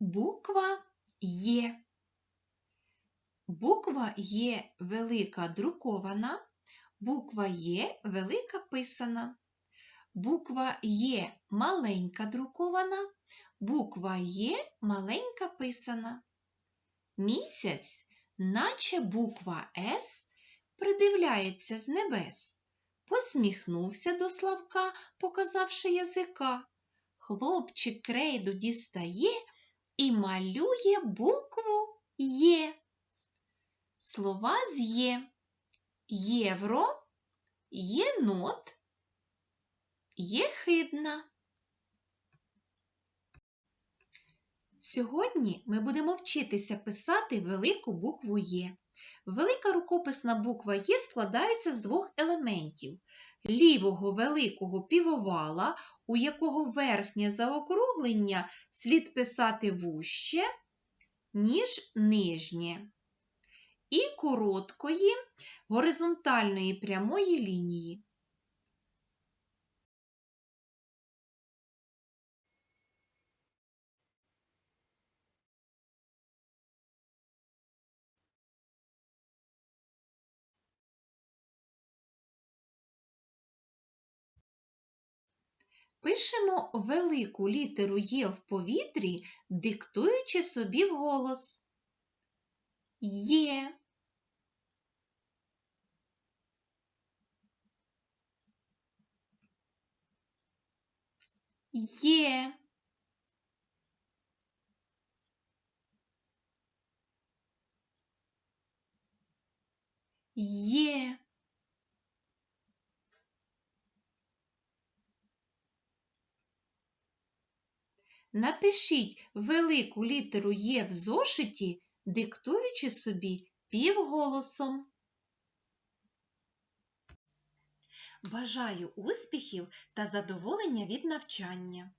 Буква Є. Буква Є велика друкована, буква Є велика писана. Буква Є маленька друкована, буква Є маленька писана. Місяць, наче буква С, придивляється з небес. Посміхнувся до Славка, показавши язика. Хлопчик крейду дістає і малює букву Є. Слова з Є. Євро, єнот, єхидна. Сьогодні ми будемо вчитися писати велику букву Є. Велика рукописна буква Є складається з двох елементів: лівого великого півовала, у якого верхнє заокруглення слід писати вуще, ніж нижнє, і короткої горизонтальної прямої лінії. Пишемо велику літеру Є в повітрі, диктуючи собі вголос. Є. Є. Є. Напишіть велику літеру Є в зошиті, диктуючи собі півголосом. Бажаю успіхів та задоволення від навчання.